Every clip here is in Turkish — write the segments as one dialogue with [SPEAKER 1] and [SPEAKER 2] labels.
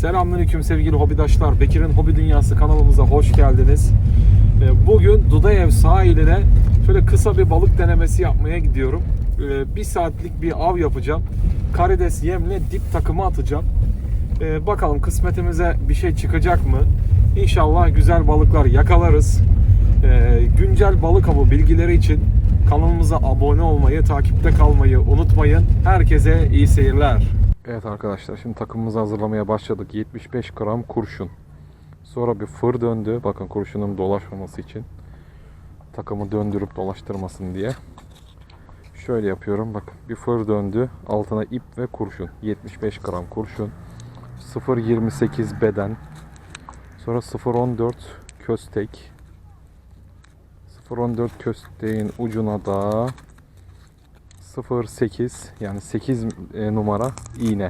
[SPEAKER 1] Selamünaleyküm sevgili hobidaşlar. Bekir'in Hobi Dünyası kanalımıza hoş geldiniz. Ee, Bugün Dudayev sahiline şöyle kısa bir balık denemesi yapmaya gidiyorum. Ee, Bir saatlik bir av yapacağım. Karides yemle dip takımı atacağım. Ee, Bakalım kısmetimize bir şey çıkacak mı? İnşallah güzel balıklar yakalarız. Güncel balık avı bilgileri için kanalımıza abone olmayı, takipte kalmayı unutmayın. Herkese iyi seyirler. Evet arkadaşlar şimdi takımımızı hazırlamaya başladık. 75 gram kurşun. Sonra bir fır döndü. Bakın kurşunun dolaşmaması için. Takımı döndürüp dolaştırmasın diye. Şöyle yapıyorum. Bak bir fır döndü. Altına ip ve kurşun. 75 gram kurşun. 0.28 beden. Sonra 0.14 köstek. 0.14 kösteğin ucuna da 08 yani 8 e, numara iğne.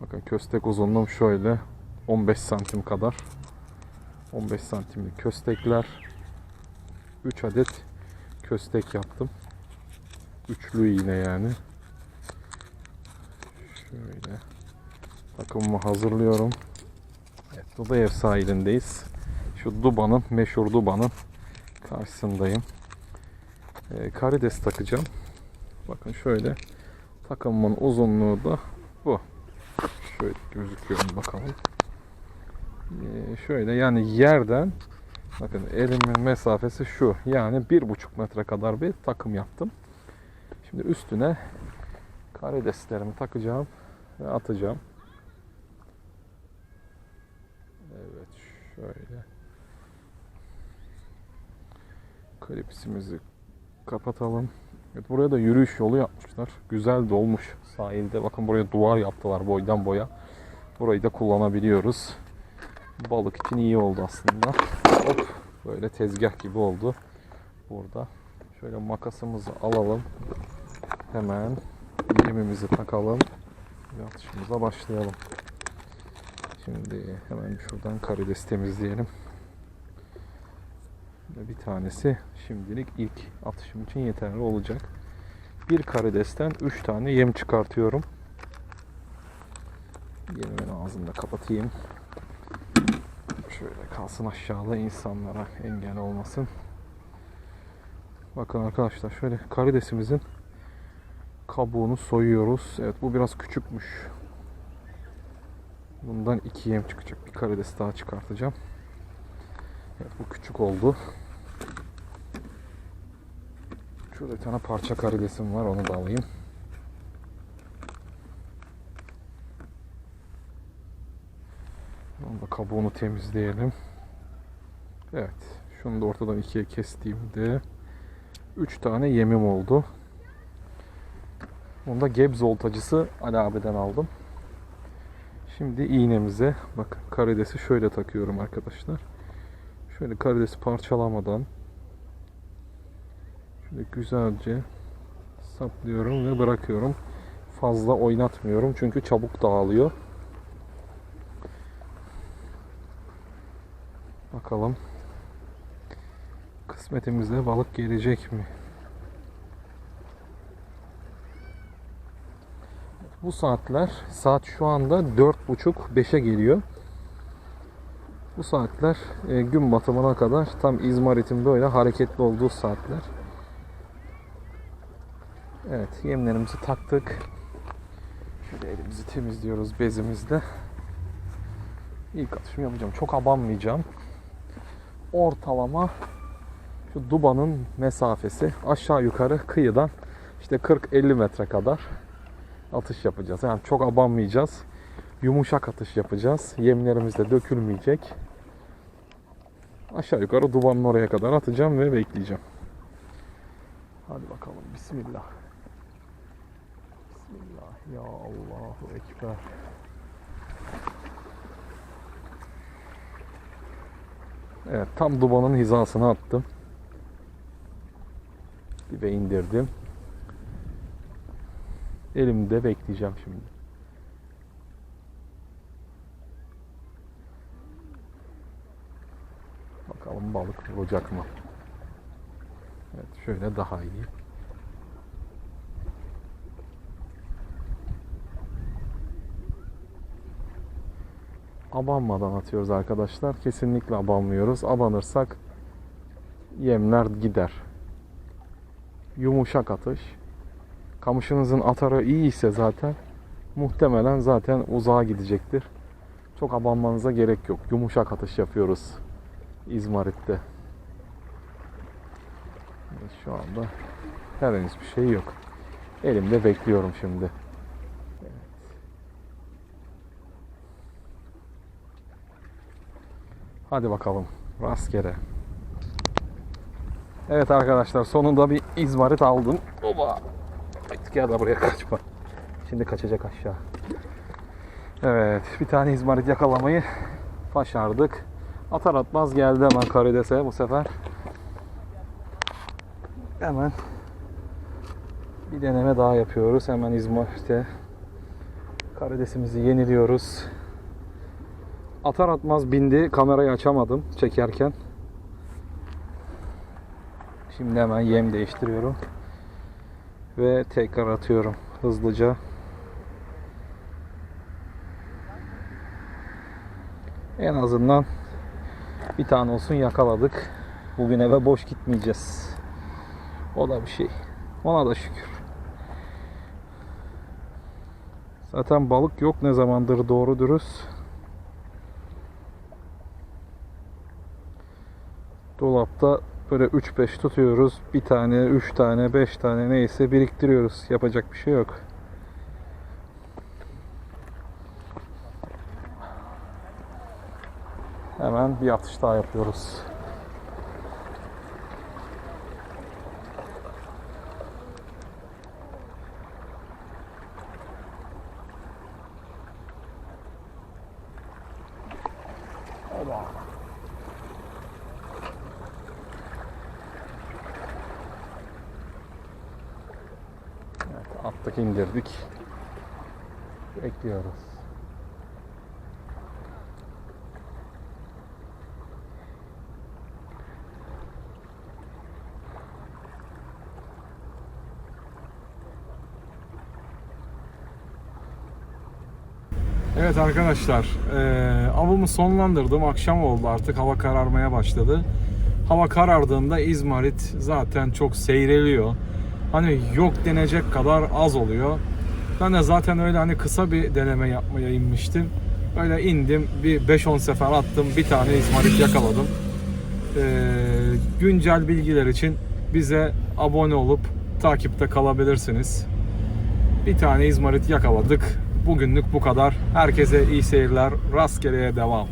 [SPEAKER 1] Bakın köstek uzunluğum şöyle 15 santim kadar. 15 santimlik köstekler. 3 adet köstek yaptım. Üçlü iğne yani. Şöyle takımımı hazırlıyorum. Evet, Dudayev sahilindeyiz. Şu Duba'nın, meşhur Duba'nın karşısındayım. Ee, karides takacağım. Bakın şöyle takımın uzunluğu da bu. Şöyle gözüküyor bakalım. Ee, şöyle yani yerden bakın elimin mesafesi şu. Yani bir buçuk metre kadar bir takım yaptım. Şimdi üstüne karideslerimi takacağım ve atacağım. Evet şöyle klipsimizi kapatalım. Evet, buraya da yürüyüş yolu yapmışlar. Güzel dolmuş sahilde. Bakın buraya duvar yaptılar boydan boya. Burayı da kullanabiliyoruz. Balık için iyi oldu aslında. Hop böyle tezgah gibi oldu. Burada. Şöyle makasımızı alalım. Hemen yemimizi takalım. Ve atışımıza başlayalım. Şimdi hemen şuradan karides temizleyelim. Bir tanesi şimdilik ilk atışım için yeterli olacak. Bir karidesten 3 tane yem çıkartıyorum. Yemimin ağzını da kapatayım. Şöyle kalsın aşağıda insanlara engel olmasın. Bakın arkadaşlar şöyle karidesimizin kabuğunu soyuyoruz. Evet bu biraz küçükmüş. Bundan iki yem çıkacak. Bir karides daha çıkartacağım. Evet bu küçük oldu. Şurada bir tane parça karidesim var onu da alayım. Onu da kabuğunu temizleyelim. Evet. Şunu da ortadan ikiye kestiğimde 3 tane yemim oldu. Onu da Gebze oltacısı Ali abiden aldım. Şimdi iğnemize bakın karidesi şöyle takıyorum arkadaşlar. Şöyle karidesi parçalamadan şöyle güzelce saplıyorum ve bırakıyorum. Fazla oynatmıyorum çünkü çabuk dağılıyor. Bakalım kısmetimizde balık gelecek mi? Bu saatler saat şu anda 4.30-5'e geliyor. Bu saatler e, gün batımına kadar tam İzmarit'in böyle hareketli olduğu saatler. Evet yemlerimizi taktık. Şöyle elimizi temizliyoruz bezimizle. İlk atışımı yapacağım. Çok abanmayacağım. Ortalama şu Duba'nın mesafesi aşağı yukarı kıyıdan işte 40-50 metre kadar atış yapacağız. Yani çok abanmayacağız. Yumuşak atış yapacağız. Yemlerimiz de dökülmeyecek. Aşağı yukarı duvanın oraya kadar atacağım ve bekleyeceğim. Hadi bakalım. Bismillah. Bismillah. Ya Allahu Ekber. Evet tam dubanın hizasına attım. Dibe indirdim. Elimde bekleyeceğim şimdi. Bakalım balık vuracak mı? Evet şöyle daha iyi. Abanmadan atıyoruz arkadaşlar. Kesinlikle abanmıyoruz. Abanırsak yemler gider. Yumuşak atış. Kamışınızın atarı iyi ise zaten muhtemelen zaten uzağa gidecektir. Çok abanmanıza gerek yok. Yumuşak atış yapıyoruz İzmarit'te. Şu anda herhangi bir şey yok. Elimde bekliyorum şimdi. Hadi bakalım. Rastgele. Evet arkadaşlar sonunda bir izmarit aldım. Oba. Gel de buraya kaçma. Şimdi kaçacak aşağı. Evet bir tane izmarit yakalamayı başardık. Atar atmaz geldi hemen karidese bu sefer. Hemen bir deneme daha yapıyoruz. Hemen izmarite karidesimizi yeniliyoruz. Atar atmaz bindi. Kamerayı açamadım çekerken. Şimdi hemen yem değiştiriyorum. Ve tekrar atıyorum hızlıca. En azından bir tane olsun yakaladık. Bugün eve boş gitmeyeceğiz. O da bir şey. Ona da şükür. Zaten balık yok ne zamandır doğru dürüst. Dolapta böyle 3-5 tutuyoruz. Bir tane, 3 tane, 5 tane neyse biriktiriyoruz. Yapacak bir şey yok. Hemen bir atış daha yapıyoruz. Oba. Evet, attık indirdik. Bekliyoruz. Evet arkadaşlar, eee avımı sonlandırdım. Akşam oldu artık, hava kararmaya başladı. Hava karardığında İzmarit zaten çok seyreliyor. Hani yok denecek kadar az oluyor. Ben de zaten öyle hani kısa bir deneme yapmaya inmiştim. Öyle indim, bir 5-10 sefer attım, bir tane İzmarit yakaladım. Eee, güncel bilgiler için bize abone olup takipte kalabilirsiniz. Bir tane İzmarit yakaladık. Bugünlük bu kadar. Herkese iyi seyirler. Rastgeleye devam.